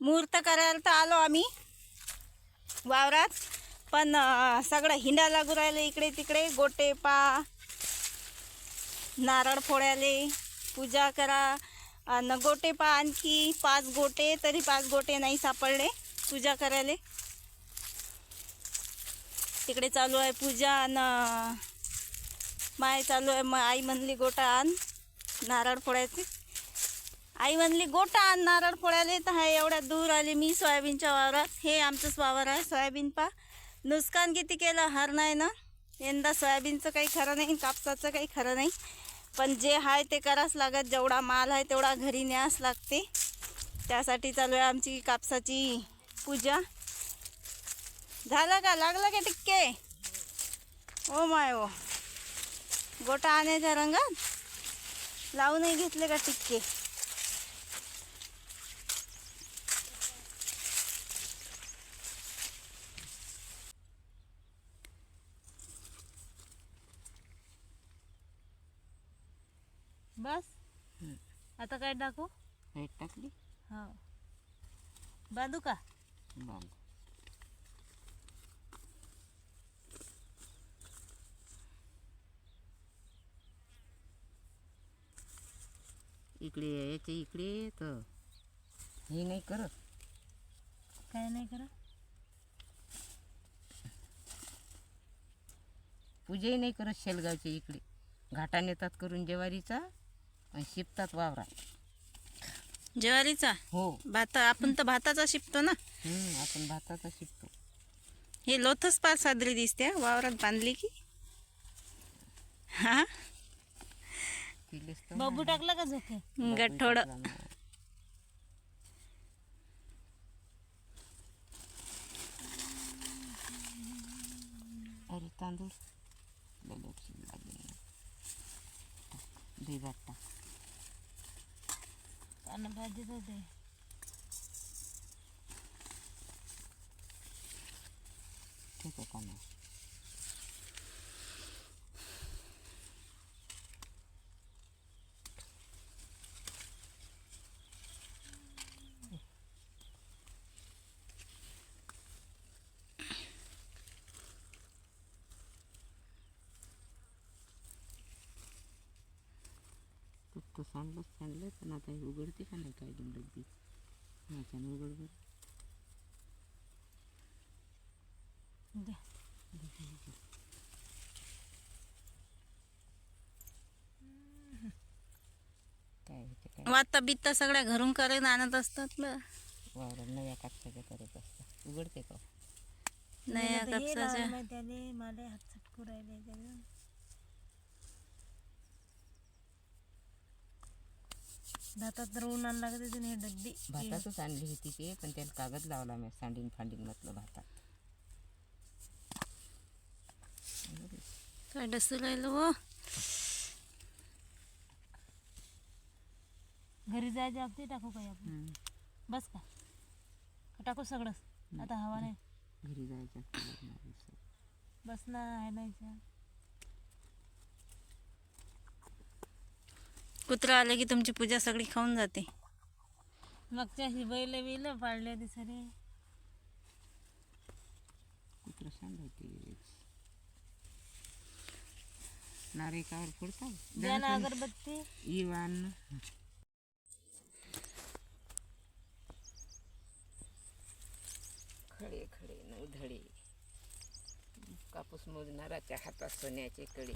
मुहूर्त करायला तर आलो आम्ही वावरात. पण सगळं हिंडा लागू राहिलं इकडे तिकडे. गोटे पा नारळ फोडायले पूजा करा. आणि गोटे पा आणखी पाच गोटे तरी पाच गोटे नाही सापडले पूजा करायला. तिकडे चालू आहे पूजा आणि माय चालू आहे. मग आई म्हणली गोटा आण नारळ फोडायचे. आई म्हणली गोटा आण नारळ फोडायला तर आहे एवढ्या दूर आले मी सोयाबीनच्या वावरात. हे आमचंच वावर आहे सोयाबीन पा. नुकसान किती केलं हर नाही ना. यंदा सोयाबीनचं काही खरं नाही कापसाचं काही खरं नाही. पण जे आहे ते करावंच लागत जेवढा माल आहे तेवढा घरी न्यास लागते. त्यासाठी चालू आहे आमची कापसाची पूजा. झालं का? लागलं का टिक्के? Oh my oh. गोटा आणायच्या रंगात? लावूनही घेतले का टिक्के? बस. आता काय टाकू? लाइट टाकली. हो. बांधू का? बांध. इकडे याच्या इकडे तर. हे नाही करत. काय नाही करा पूजाही नाही करत शेलगावच्या इकडे. घाटा नेतात करून ज्वारीचा. आणि शिपतात वावरात ज्वारीचा? हो. भात आपण तर भाताचा शिपतो ना? हम्म, आपण भाताचा शिपतो. हे लोथच पाच सादरी दिसते हा, वावरात बांधली की? हा? तिलेच तर बाबू टाकला का झोके? गठोड. अरे तांदूळ. लय लक्ष्मी लागली. दही भात टाक आणि भाजीत होते ठीक आहे का नाही तू तर सांडलंच सांडलं पण आता हे उघडते का नाही काय डगदी माझ्यानं उघड बरं. वाता बित्ता सगळ्या घरून करून आणत असतात ना. वावरात नव्या कापसाच्या करत असतात. उघडते का हे? कापसाच्या. लावलं माहिती त्याने मला हात चटकू राहिले त्याने. दातात तर उन्हान लागत होते ना हे डब्बी भातातच आणली होती ते पण त्याला कागद लावला मी सांडीन फांडीन म्हटलं भातात. काय डसू राहिलं हो? घरी जायचे अगदी टाकू काय आपण? बस का? का टाकू सगळंच आता हवा नाही. घरी जायचं. बस ना आहे ना कुत्रा आले की तुमची पूजा सगळी खाऊन जाते. मागच्या ही बैल बिल पाळले होते सरे कुत्रं सांगायचे नारिकावर फोडतात द्या ना अगरबत्ती. इवान. खडे खडे नऊ धडे. कापूस मोजणाराच्या हातात सोन्याचे कडे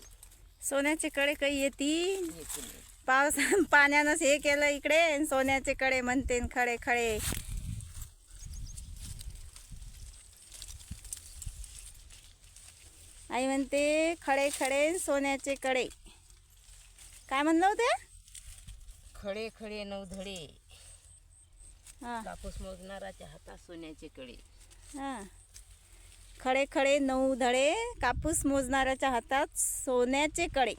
सोन्याचे कडे काही येतील? पावस पाण्यानंच हे केलं इकडे आणि सोन्याचे कडे म्हणते खडे खडे. आई म्हणते खडे खडे सोन्याचे कडे काय म्हणलं होते? खडे खडे नऊ धडे. हा. कापूस मोजणाराच्या हातात सोन्याचे कडे हा. खडे खडे नऊ धडे कापूस मोजणाऱ्याच्या हातात सोन्याचे कडे.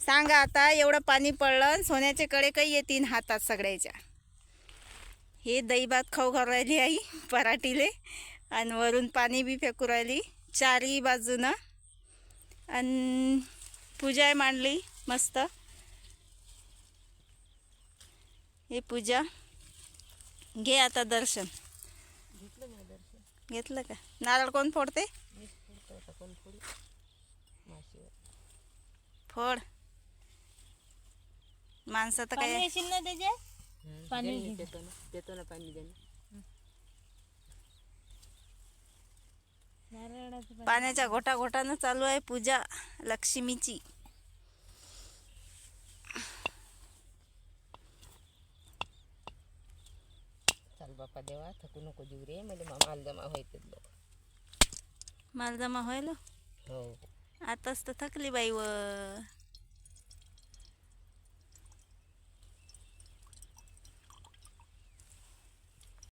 सांगा आता एवढं पाणी पडलं आणि सोन्याचे कडे काही येतील हातात सगळ्याच्या. हे दही भात खाऊ घालू राहिली आई पराठीले. आणि वरून पाणी बी फेकू राहिली चारही बाजूनं. आणि पूजा मांडली मस्त. हे पूजा. घे आता दर्शन. घेतलं का? नारळ कोण फोडते? फोड. माणसं तर काय येशील ना त्याचे? पाणी घे. देतो ना देतो ना पाणी देणं. नारळाचं पाणी. पाण्याच्या घोटा घोटानं चालू आहे पूजा लक्ष्मीची. चाल बापा देवा थकू नको जीव रे मला मामाला जमा व्हायचे लोक माल जमा व्हायला? हो. आताच तर थकली बाई व.